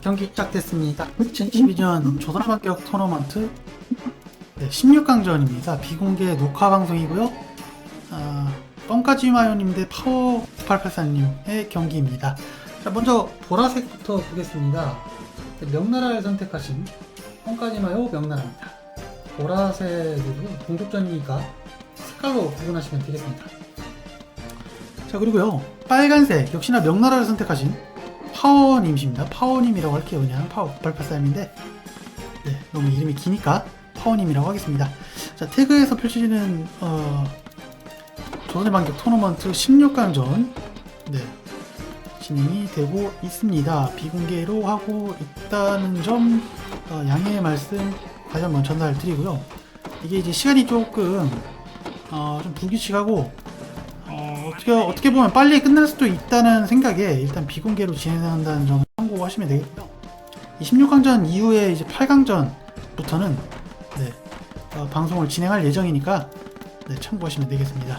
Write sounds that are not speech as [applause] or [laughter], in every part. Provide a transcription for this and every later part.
경기 시작됐습니다. 2022년 조선반격 토너먼트 네, 16강전입니다. 비공개 녹화 방송이고요. 아, 뻥까지마요님 대 파워 9884님의 경기입니다. 자, 먼저 보라색부터 보겠습니다. 네, 명나라를 선택하신 뻥까지마요 명나라입니다. 보라색으로 동족전이니까 색깔로 구분하시면 되겠습니다. 자 그리고요 빨간색 역시나 명나라를 선택하신 파워님이십니다. 파워님이라고 할게요. 그냥 파워 9883인데 네, 너무 이름이 기니까 파워님이라고 하겠습니다. 자 태그에서 펼쳐지는 어, 조선의 반격 토너먼트 16강전 네, 진행이 되고 있습니다. 비공개로 하고 있다는 점 어, 양해의 말씀 다시 한번 전달드리고요. 이게 이제 시간이 조금 어, 좀 불규칙하고 어, 어떻게 어떻게 보면 빨리 끝날 수도 있다는 생각에 일단 비공개로 진행한다는 점을 참고하시면 되겠고요. 이 16강전 이후에 이제 8강전부터는 네, 어, 방송을 진행할 예정이니까 네, 참고하시면 되겠습니다.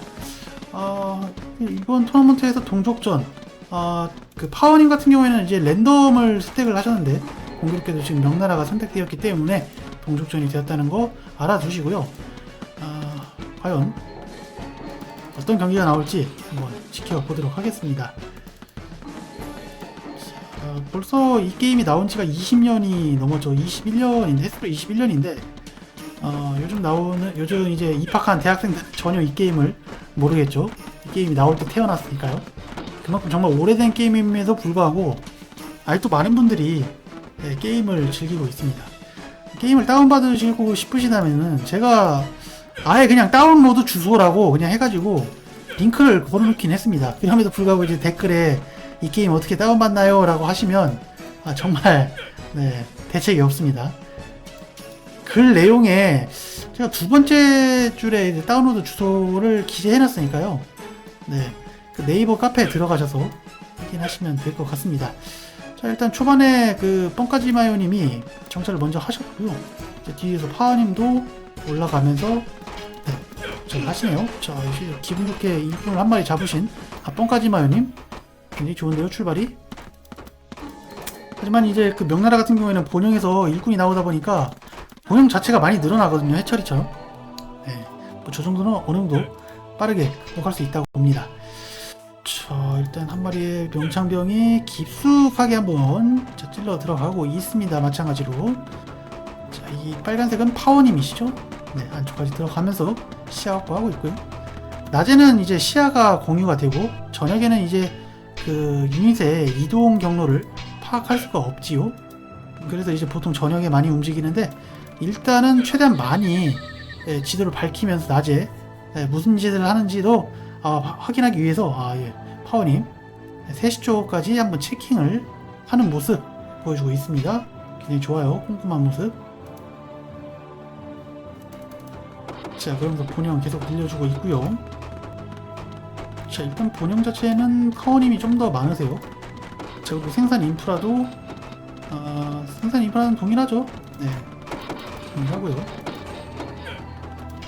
어, 이번 토너먼트에서 동족전 어, 그 파워님 같은 경우에는 이제 랜덤을 선택을 하셨는데 공교롭게도 지금 명나라가 선택되었기 때문에 동족전이 되었다는 거 알아두시고요. 아, 과연 어떤 경기가 나올지 한번 지켜보도록 하겠습니다. 자, 벌써 이 게임이 나온 지가 20년이 넘었죠. 21년인데, 횟수로 21년인데, 어, 요즘 나오는, 요즘 이제 입학한 대학생들은 [laughs] 전혀 이 게임을 모르겠죠. 이 게임이 나올 때 태어났으니까요. 그만큼 정말 오래된 게임임에도 불구하고, 아직도 많은 분들이 네, 게임을 즐기고 있습니다. 게임을 다운받으시고 싶으시다면은, 제가 아예 그냥 다운로드 주소라고 그냥 해가지고 링크를 걸어놓긴 했습니다. 그럼에도 불구하고 이제 댓글에 이 게임 어떻게 다운받나요? 라고 하시면 아, 정말 네, 대책이 없습니다. 글 내용에 제가 두 번째 줄에 이제 다운로드 주소를 기재해놨으니까요. 네, 그 네이버 카페에 들어가셔서 확인하시면 될 것 같습니다. 자 일단 초반에 그 뻥까지마요님이 정찰을 먼저 하셨고요. 이제 뒤에서 파워님도 올라가면서 네, 잘 하시네요. 자, 이제 기분 좋게 일꾼을 한 마리 잡으신 아뻥까지 마요님 굉장히 좋은데요, 출발이. 하지만 이제 그 명나라 같은 경우에는 본영에서 일꾼이 나오다 보니까 본영 자체가 많이 늘어나거든요, 해처리처럼. 네, 뭐저 정도는 어느 정도 빠르게 극복할 수 있다고 봅니다. 자, 일단 한 마리의 명창병이 깊숙하게 한번 자, 찔러 들어가고 있습니다, 마찬가지로. 자, 이 빨간색은 파워님이시죠? 네, 안쪽까지 들어가면서 시야 확보하고 있고요. 낮에는 이제 시야가 공유가 되고 저녁에는 이제 그 유닛의 이동 경로를 파악할 수가 없지요. 그래서 이제 보통 저녁에 많이 움직이는데 일단은 최대한 많이 예, 지도를 밝히면서 낮에 예, 무슨 짓을 하는지도 아, 화- 확인하기 위해서 아, 예, 파워님 3시 쪽까지 한번 체킹을 하는 모습 보여주고 있습니다. 굉장히 좋아요. 꼼꼼한 모습. 자, 그러면서 본영 계속 늘려주고 있고요. 자, 일단 본영 자체는 파워님이 좀 더 많으세요. 자, 그리고 생산 인프라도 아, 생산 인프라는 동일하죠. 네, 동일하고요.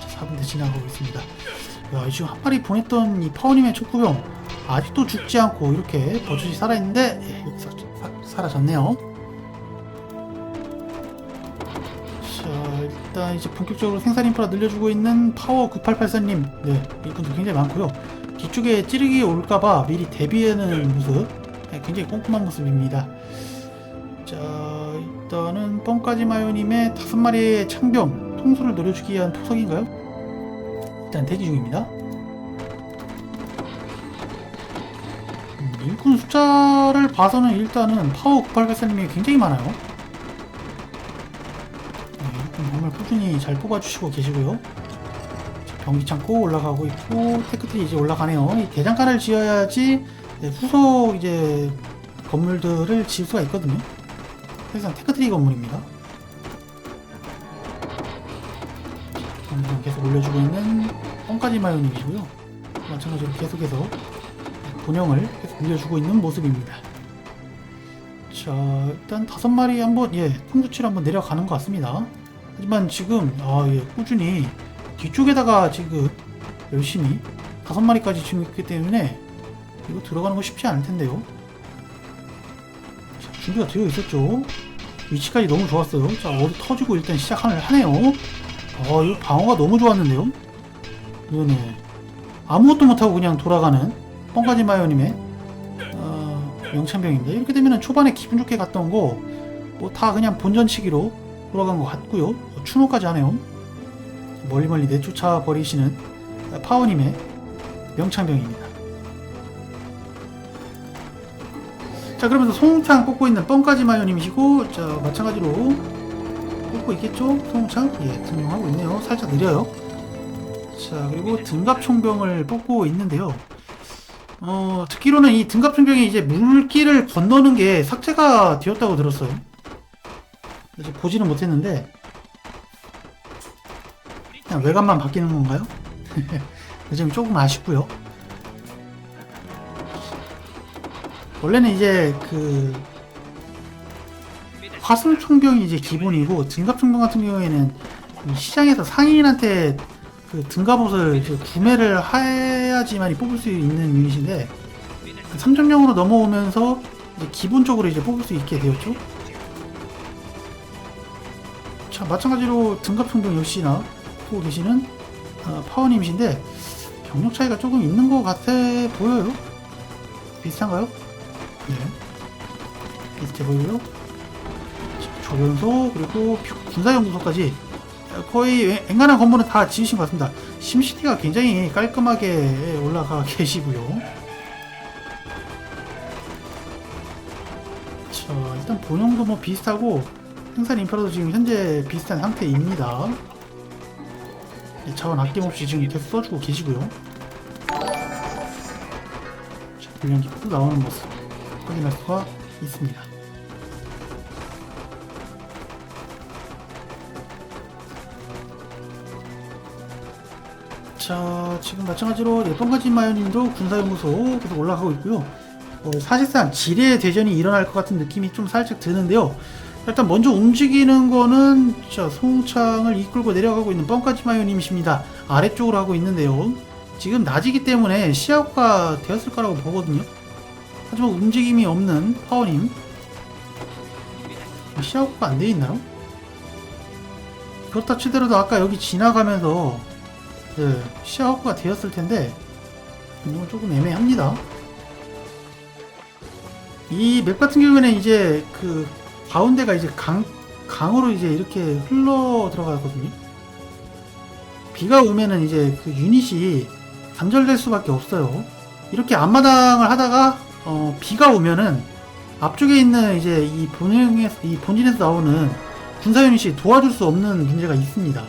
자, 4분대 지나가고 있습니다. 야, 지금 한 마리 보냈던 이 파워님의 촉구병 아직도 죽지 않고 이렇게 버젓이 살아있는데 예, 여기서 사- 사라졌네요. 일단 이제 본격적으로 생산 인프라 늘려주고 있는 파워 9884님, 네, 이분도 굉장히 많고요. 뒤쪽에 찌르기 올까봐 미리 대비하는 모습, 네, 굉장히 꼼꼼한 모습입니다. 자, 일단은 뻥까지 마요님의 다섯 마리의 창병, 통수를 노려주기 위한 포석인가요? 일단 대기 중입니다. 음, 일꾼 숫자를 봐서는 일단은 파워 9884님이 굉장히 많아요. 꾸준히 잘 뽑아주시고 계시고요. 자, 병기 창고 올라가고 있고 테크트리 이제 올라가네요. 이 대장간을 지어야지 네, 후속 이제 건물들을 지을 수가 있거든요. 사실상 테크트리 건물입니다. 계속 올려주고 있는 뻥까지 마요님이시고요. 마찬가지로 계속해서 본영을 계속 올려주고 있는 모습입니다. 자, 일단 다섯 마리 한번 예, 통수치를 한번 내려가는 것 같습니다. 하지만 지금 아, 예, 꾸준히 뒤쪽에다가 지금 열심히 다섯 마리까지 지금 있기 때문에 이거 들어가는 거 쉽지 않을 텐데요. 자, 준비가 되어 있었죠. 위치까지 너무 좋았어요. 자, 어디 터지고 일단 시작을 하네요. 어, 이거 방어가 너무 좋았는데요. 이거네. 아무것도 못하고 그냥 돌아가는 뻥가지 마요님의 어, 명창병입니다. 이렇게 되면 초반에 기분 좋게 갔던 거, 뭐 다 그냥 본전치기로 돌아간 것 같고요. 어, 추노까지 하네요. 멀리 멀리 내쫓아 버리시는 파워님의 명창병입니다. 자 그러면서 송창 뽑고 있는 뻥까지 마요님이시고 자 마찬가지로 뽑고 있겠죠? 송창 예 등용하고 있네요. 살짝 느려요. 자 그리고 등갑총병을 뽑고 있는데요. 어 듣기로는 이 등갑총병이 이제 물길을 건너는 게 삭제가 되었다고 들었어요. 이제 보지는 못했는데 그냥 외관만 바뀌는 건가요? [laughs] 그 점이 조금 아쉽고요. 원래는 이제 그 화술 총병이 이제 기본이고 등갑 총병 같은 경우에는 이 시장에서 상인한테 그 등갑옷을 구매를 해야지만이 뽑을 수 있는 유닛인데 3점령으로 넘어오면서 이제 기본적으로 이제 뽑을 수 있게 되었죠. 자 마찬가지로 등갑 총병 역시나 보고 계시는 어, 파워님이신데 병력 차이가 조금 있는 것 같아 보여요. 비슷한가요? 네. 비슷해 보이고요. 자, 조련소 그리고 군사연구소까지 거의 웬- 웬간한 건물은 다 지으신 것 같습니다. 심시티가 굉장히 깔끔하게 올라가 [laughs] 계시고요. 자 일단 본형도 뭐 비슷하고 행산 인프라도 지금 현재 비슷한 상태입니다. 네, 자원 아낌없이 지금 계속 써주고 계시고요. 자, 불량 기포도 나오는 모습 확인할 수가 있습니다. 자, 지금 마찬가지로 예쁜가지 마요님도 군사연구소 계속 올라가고 있고요. 어, 사실상 지뢰 대전이 일어날 것 같은 느낌이 좀 살짝 드는데요. 일단 먼저 움직이는 거는 자 송창을 이끌고 내려가고 있는 뻥까지 마요님이십니다. 아래쪽으로 하고 있는데요. 지금 낮이기 때문에 시야가 되었을 거라고 보거든요. 하지만 움직임이 없는 파워님 시야가 안 돼 있나요? 그렇다 치더라도 아까 여기 지나가면서 네, 시야가 되었을 텐데 이건 조금 애매합니다. 이 맵 같은 경우에는 이제 그 가운데가 이제 강 강으로 이제 이렇게 흘러 들어가거든요. 비가 오면은 이제 그 유닛이 단절될 수밖에 없어요. 이렇게 앞마당을 하다가 어, 비가 오면은 앞쪽에 있는 이제 이 본영에서 이 본진에서 나오는 군사 유닛이 도와줄 수 없는 문제가 있습니다.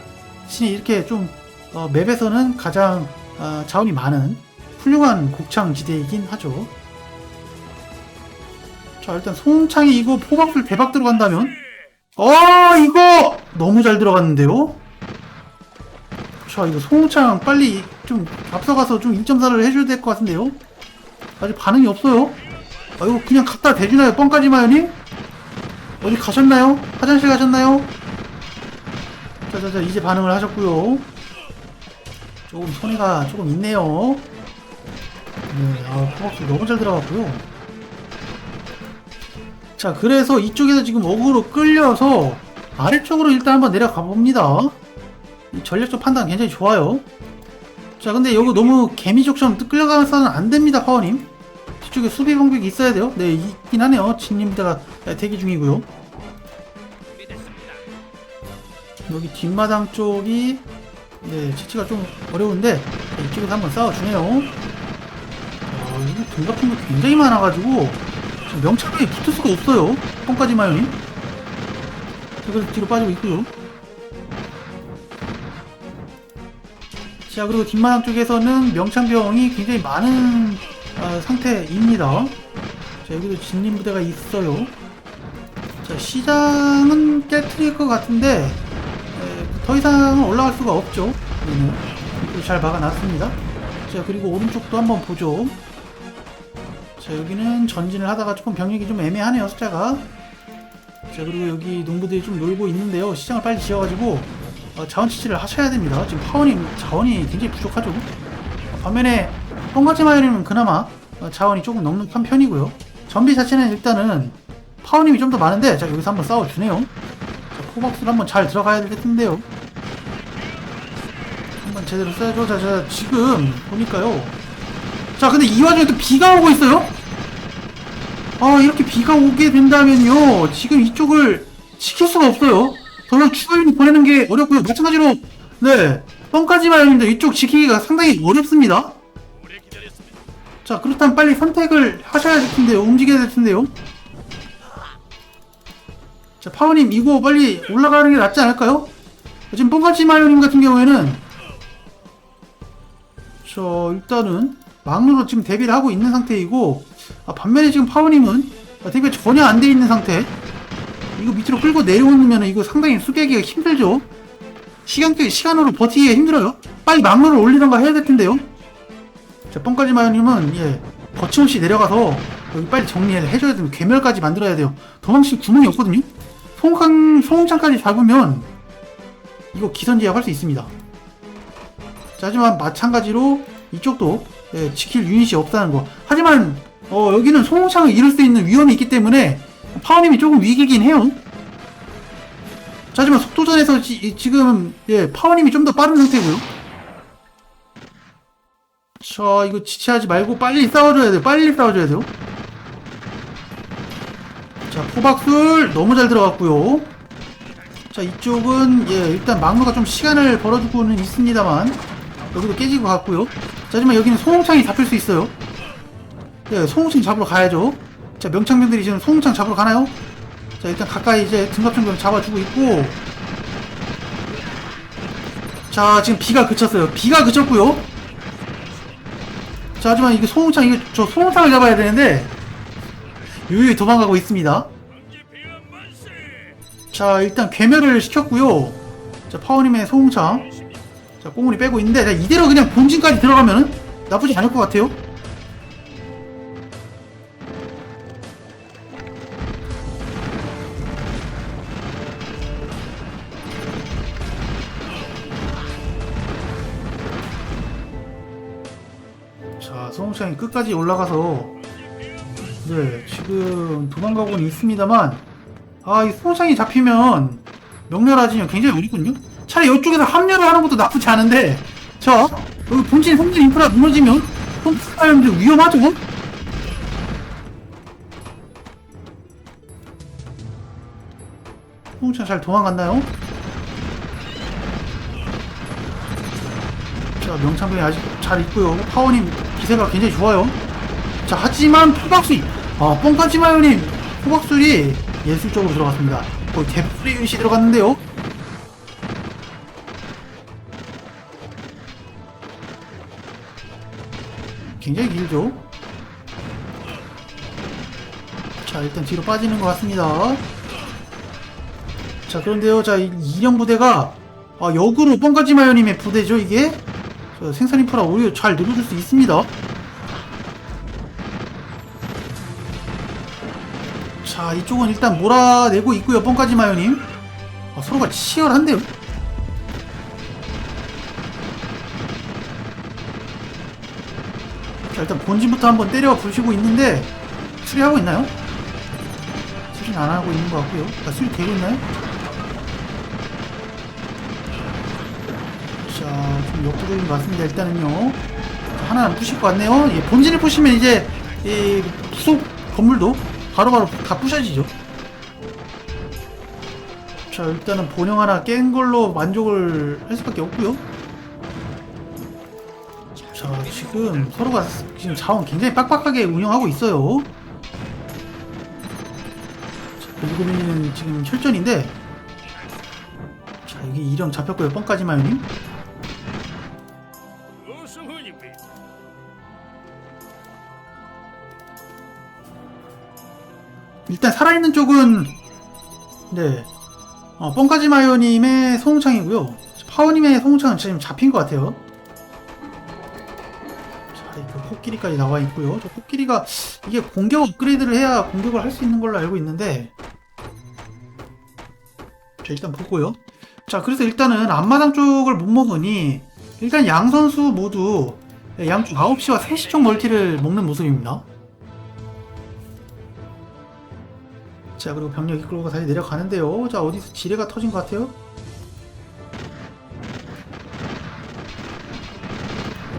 신이 이렇게 좀 어, 맵에서는 가장 어, 자원이 많은 훌륭한 곡창 지대이긴 하죠. 자 일단 송창이 이거 포박술 대박 들어간다면? 어 이거! 너무 잘 들어갔는데요? 자 이거 송창 빨리 좀 앞서가서 좀 1.4를 해줘야 될 것 같은데요? 아직 반응이 없어요? 아 이거 그냥 갖다 대주나요? 뻥까지 마요니 어디 가셨나요? 화장실 가셨나요? 자자자 이제 반응을 하셨고요. 조금 손해가 조금 있네요. 네 아 포박술 너무 잘 들어갔고요 자 그래서 이쪽에서 지금 어그로 끌려서 아래쪽으로 일단 한번 내려가 봅니다. 이 전략적 판단 굉장히 좋아요. 자 근데 여기 너무 개미족처럼 끌려가서는 안됩니다 파워님. 뒤쪽에 수비 공격이 있어야 돼요. 네 있긴 하네요. 진님대가 대기 중이고요. 여기 뒷마당 쪽이 네 채취가 좀 어려운데 이쪽에서 한번 싸워주네요. 아 이거 등 같은 거 굉장히 많아가지고 명창에 붙을 수가 없어요. 뻥까지 마요님. 자, 그래서 뒤로 빠지고 있고요. 자, 그리고 뒷마당 쪽에서는 명창병이 굉장히 많은 아, 상태입니다. 자, 여기도 진림 부대가 있어요. 자, 시장은 깨트릴 것 같은데 에, 더 이상은 올라갈 수가 없죠. 여기는. 그리고 잘 막아놨습니다. 자, 그리고 오른쪽도 한번 보죠. 자 여기는 전진을 하다가 조금 병력이 좀 애매하네요 숫자가. 자 그리고 여기 농부들이 좀 놀고 있는데요. 시장을 빨리 지어가지고 어, 자원 치치를 하셔야 됩니다. 지금 파원이 자원이 굉장히 부족하죠. 어, 반면에 똥같이 마요님은 그나마 어, 자원이 조금 넉넉한 편이고요. 전비 자체는 일단은 파워님이 좀 더 많은데 자 여기서 한번 싸워주네요. 자 포박스를 한번 잘 들어가야 될 텐데요. 한번 제대로 써야죠 자, 자 지금 보니까요 자 근데 이 와중에 또 비가 오고 있어요? 아 이렇게 비가 오게 된다면요. 지금 이쪽을 지킬 수가 없어요. 더 이상 추가 유닛 보내는 게 어렵고요. 마찬가지로 네 뻥까지만 형님들 이쪽 지키기가 상당히 어렵습니다. 자 그렇다면 빨리 선택을 하셔야 될 텐데요. 움직여야 될 텐데요. 자 파워님 이거 빨리 올라가는 게 낫지 않을까요? 지금 뻥까지 마요님 같은 경우에는 저 일단은 막루로 지금 대비를 하고 있는 상태이고 아, 반면에 지금 파워님은 아, 대비가 전혀 안 돼 있는 상태. 이거 밑으로 끌고 내려오면 이거 상당히 수비하기가 힘들죠? 시간, 시간으로 버티기가 힘들어요. 빨리 막루를 올리던가 해야 될 텐데요. 자 뻥까지 마요님은 예 거침없이 내려가서 여기 빨리 정리해줘야 됩니다. 괴멸까지 만들어야 돼요. 도망칠 구멍이 없거든요. 송강, 송창까지 잡으면 이거 기선제압 할 수 있습니다. 자, 하지만 마찬가지로 이쪽도 예, 지킬 유닛이 없다는 거. 하지만 어, 여기는 소홍창을 잃을 수 있는 위험이 있기 때문에 파워님이 조금 위기긴 해요. 자, 하지만 속도전에서 지, 금 예, 파워님이 좀 더 빠른 상태고요. 자, 이거 지체하지 말고 빨리 싸워줘야 돼요. 빨리 싸워줘야 돼요. 자, 포박술 너무 잘 들어갔고요. 자, 이쪽은 예, 일단 막루가 좀 시간을 벌어주고는 있습니다만 여기도 깨지고 갔고요. 자, 하지만 여기는 소홍창이 잡힐 수 있어요. 네, 소홍창 잡으러 가야죠. 자, 명창병들이 지금 소홍창 잡으러 가나요? 자, 일단 가까이 이제 등갑정병 잡아주고 있고. 자, 지금 비가 그쳤어요. 비가 그쳤고요. 자, 하지만 이게 소홍창, 이거 저 소홍창을 잡아야 되는데, 유유히 도망가고 있습니다. 자, 일단 괴멸을 시켰고요. 자, 파워님의 소홍창. 자, 꼬물이 빼고 있는데, 자, 이대로 그냥 본진까지 들어가면 나쁘지 않을 것 같아요. 자, 성우창이 끝까지 올라가서, 네, 지금 도망가고는 있습니다만, 아, 이 성우창이 잡히면, 명렬하지면 굉장히 어렵군요? 차라리 이쪽에서 합류를 하는 것도 나쁘지 않은데, 자, 여기 본진 성진 인프라 무너지면, pom프파이어들 위험하죠? 성우창 잘 도망갔나요? 자, 명창병이 아직 잘 있고요. 파워님 기세가 굉장히 좋아요. 자, 하지만 포박술, 아, 뻥까지 마요님 포박술이 예술적으로 들어갔습니다. 거의 대풀이 유닛이 들어갔는데요. 굉장히 길죠? 자, 일단 뒤로 빠지는 것 같습니다. 자, 그런데요, 자, 이 이령 부대가, 아, 역으로 뻥까지마요님의 부대죠, 이게? 저 생산 인프라 오히려 잘 늘어줄 수 있습니다. 자, 이쪽은 일단 몰아내고 있고요, 뻥까지마요님. 아, 서로가 치열한데요? 일단 본진부터 한번 때려 부시고 있는데, 수리하고 있나요? 수리는 안 하고 있는 것 같고요. 자, 수리 되고 있나요? 자, 좀 역부족인 것 같습니다. 일단은요. 자, 하나는 부실 것 같네요. 예, 본진을 부시면 이제, 이, 속 건물도 바로 바로 다 부셔지죠. 자, 일단은 본영 하나 깬 걸로 만족을 할 수밖에 없고요. 자, 지금 서로가 지금 자원 굉장히 빡빡하게 운영하고 있어요. 자, 일곱이는 지금 혈전인데, 자, 여기 이령 잡혔고요. 뻥까지 마요님. 일단 살아있는 쪽은 네 어, 뻥까지 마요님의 소홍창이고요 파워님의 소홍창은 지금 잡힌 것 같아요 코끼리까지 나와 있고요. 저 코끼리가 이게 공격 업그레이드를 해야 공격을 할 수 있는 걸로 알고 있는데 자 일단 보고요. 자 그래서 일단은 앞마당 쪽을 못 먹으니 일단 양 선수 모두 양쪽 9시와 3시 쪽 멀티를 먹는 모습입니다. 자 그리고 병력 이끌고 다시 내려가는데요. 자 어디서 지뢰가 터진 것 같아요?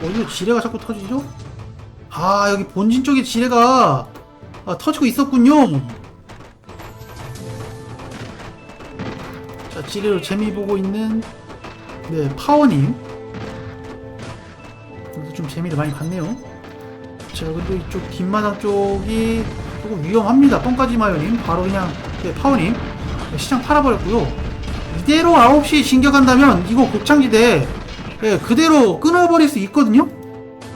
어디서 지뢰가 자꾸 터지죠? 아 여기 본진 쪽에 지뢰가 아, 터지고 있었군요. 자 지뢰로 재미 보고 있는 네 파워님. 좀 재미를 많이 봤네요. 자 그리고 이쪽 뒷마당 쪽이 조금 위험합니다. 뻥까지 마요님. 바로 그냥 네, 파워님. 네, 시장 팔아버렸고요. 이대로 9시 진격한다면 이거 곡창지대 예, 그대로 끊어버릴 수 있거든요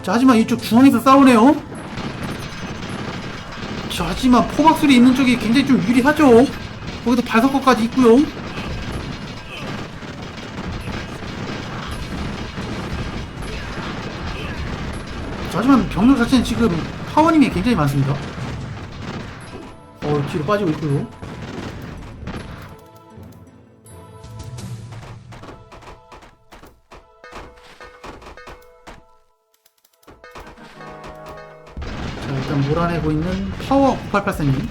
자 하지만 이쪽 중앙에서 싸우네요. 자 하지만 포박술이 있는 쪽이 굉장히 좀 유리하죠? 거기도 발석거까지 있고요. 자, 하지만 병력 자체는 지금 파워님이 굉장히 많습니다. 어 뒤로 빠지고 있고요 일단 몰아내고 있는 파워 9884님.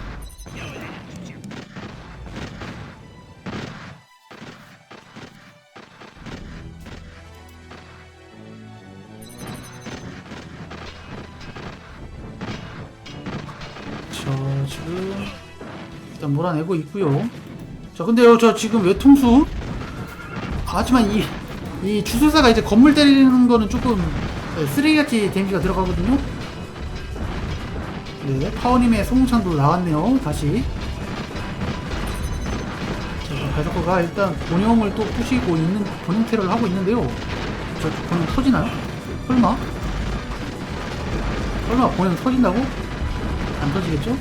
저 지금 일단 몰아내고 있고요. 자 근데요 저 지금 외통수? 하지만 이, 이 주술사가 이제 건물 때리는 거는 조금 네, 쓰레기같이 데미지가 들어가거든요 네, 파워님의 소음창도 나왔네요. 다시. 자, 발석거가 일단 본영을 또 부시고 있는 본영 테러를 하고 있는데요. 저 본영 터지나요? 설마? 설마 본영 터진다고? 안 터지겠죠?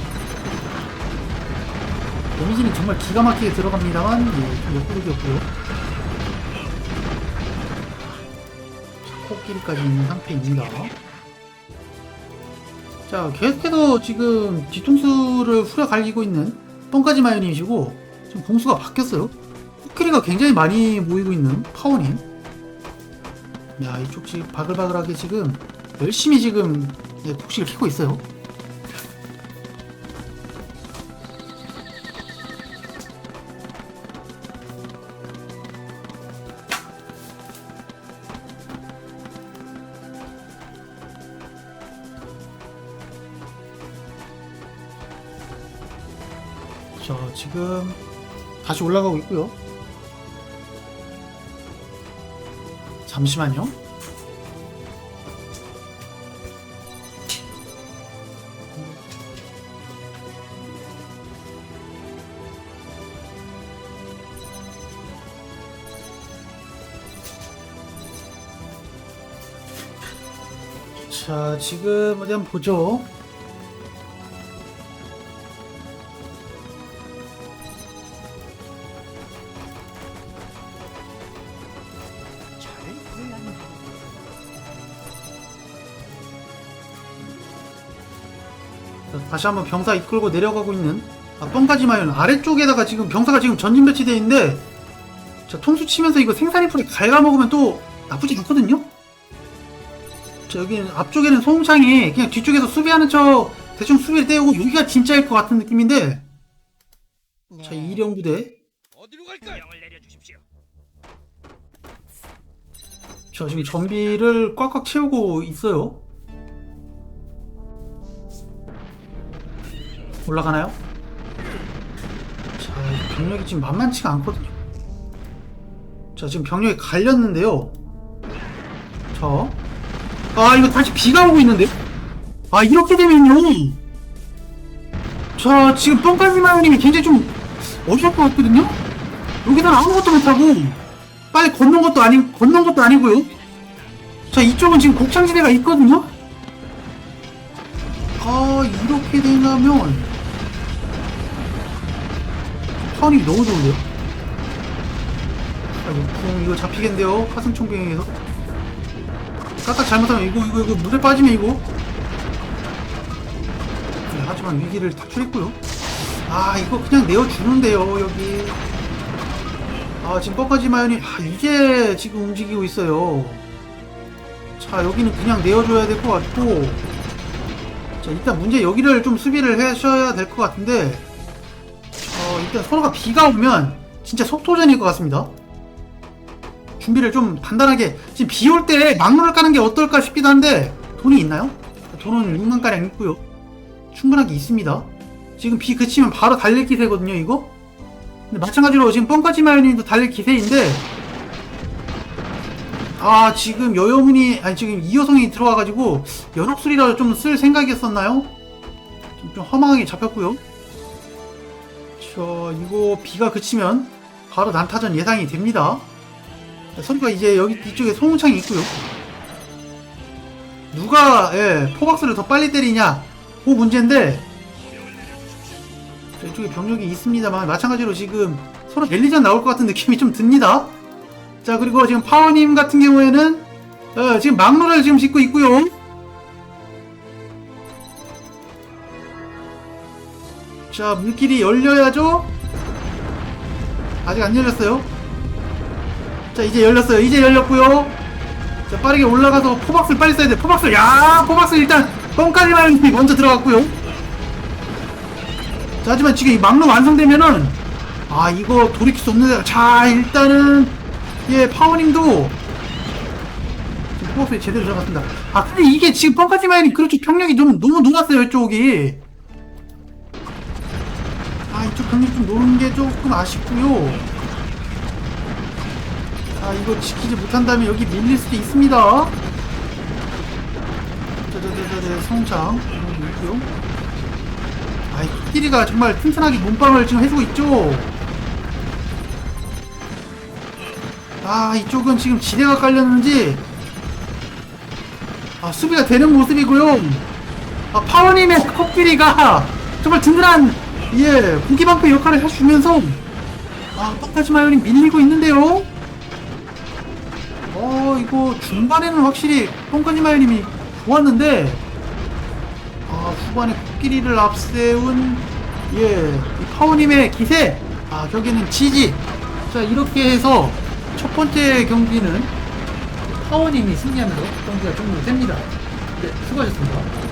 데미지는 정말 기가 막히게 들어갑니다만, 예, 좀 역부족이었고요. 자, 코끼리까지 있는 상태입니다. 자, 계속해서 지금 뒤통수를 후려 갈기고 있는 뻥까지 마요님이시고 지금 공수가 바뀌었어요. 코끼리가 굉장히 많이 모이고 있는 파워님. 야, 이쪽 지금 바글바글하게 지금 열심히 지금 예, 폭식을 키고 있어요. 자, 지금 다시 올라가고 있고요. 잠시만요. 자, 지금 어디 한번 보죠. 다시 한번 병사 이끌고 내려가고 있는 아, 뻥까지마요 아래쪽에다가 지금 병사가 지금 전진 배치되어 있는데 자 통수 치면서 이거 생산인풀에 갉아먹으면 또 나쁘지 않거든요? 자 여기 앞쪽에는 소음창이 그냥 뒤쪽에서 수비하는 척 대충 수비를 떼우고 여기가 진짜일 것 같은 느낌인데 자 이령 부대. 어디로 내려주십시오. 자 지금 전비를 꽉꽉 채우고 있어요 올라가나요? 자 병력이 지금 만만치가 않거든요 자 지금 병력이 갈렸는데요 자, 아 이거 다시 비가 오고 있는데요? 아 이렇게 되면요 자 지금 뻥까지마님이 굉장히 좀 어려울 것 같거든요? 여기다 아무것도 못하고 빨리 건넌 것도 아니 건넌 것도 아니고요. 자 이쪽은 지금 곡창지대가 있거든요. 아 이렇게 되면 파운이 너무 좋은데요. 아 이거 이거 잡히겠는데요. 화승총병에서 까딱 잘못하면 이거 이거 이거 물에 빠지면 이거. 네, 하지만 위기를 탈출했고요. 아 이거 그냥 내어주는데요 여기. 아 지금 뻐까지 마연이 아, 이제 지금 움직이고 있어요 자 여기는 그냥 내어줘야 될 것 같고 자 일단 문제 여기를 좀 수비를 하셔야 될 것 같은데 일단 서로가 비가 오면 진짜 속도전일 것 같습니다. 준비를 좀 단단하게 지금 비 올 때 막루를 까는 게 어떨까 싶기도 한데 돈이 있나요? 돈은 6만가량 있고요. 충분하게 있습니다. 지금 비 그치면 바로 달릴 기세거든요, 이거? 근데 마찬가지로 지금 뻥까지 마요님도 달릴 기세인데 아 지금 여여문이 아니 지금 이여성이 들어와가지고 연옥술이라도 좀 쓸 생각이었었나요? 좀, 좀 허망하게 잡혔고요. 자 이거 비가 그치면 바로 난타전 예상이 됩니다. 선수가 이제 여기 이쪽에 소음창이 있고요. 누가 예, 포박스를 더 빨리 때리냐 그 문제인데 자, 이쪽에 병력이 있습니다만 마찬가지로 지금 서로 랠리전 나올 것 같은 느낌이 좀 듭니다. 자 그리고 지금 파워님 같은 경우에는 어, 지금 막루를 지금 짓고 있고요. 자 물길이 열려야죠. 아직 안 열렸어요. 자 이제 열렸어요. 이제 열렸고요. 자 빠르게 올라가서 포박스를 빨리 써야 돼. 포박스 야 포박스 일단 뻥까지만 먼저 들어갔고요. 자 하지만 지금 이 막루 완성되면은 아 이거 돌이킬 수 없는데 자 일단은 예 파워님도 포박스에 제대로 들어갔습니다. 아 근데 이게 지금 뻥까지만 그렇죠 평력이 좀 너무 녹았어요 이쪽이. 노는 게 조금 아쉽고요. 아 이거 지키지 못한다면 여기 밀릴 수도 있습니다. 자자자자 성장 있고요. 아이 코끼리가 정말 튼튼하게 몸빵을 지금 해주고 있죠. 아 이쪽은 지금 지대가 깔렸는지 아 수비가 되는 모습이고요. 아 파워님의 코끼리가 정말 든든한 예 고기방패 역할을 해주면서 아 빡하지 마요님 밀리고 있는데요. 어 이거 중반에는 확실히 똥까지 마요님이 좋았는데 아 후반에 코끼리를 앞세운 예이 파워님의 기세 아 여기는 지지 자 이렇게 해서 첫 번째 경기는 파워님이 승리하면서 경기가 종료됩니다. 네 수고하셨습니다.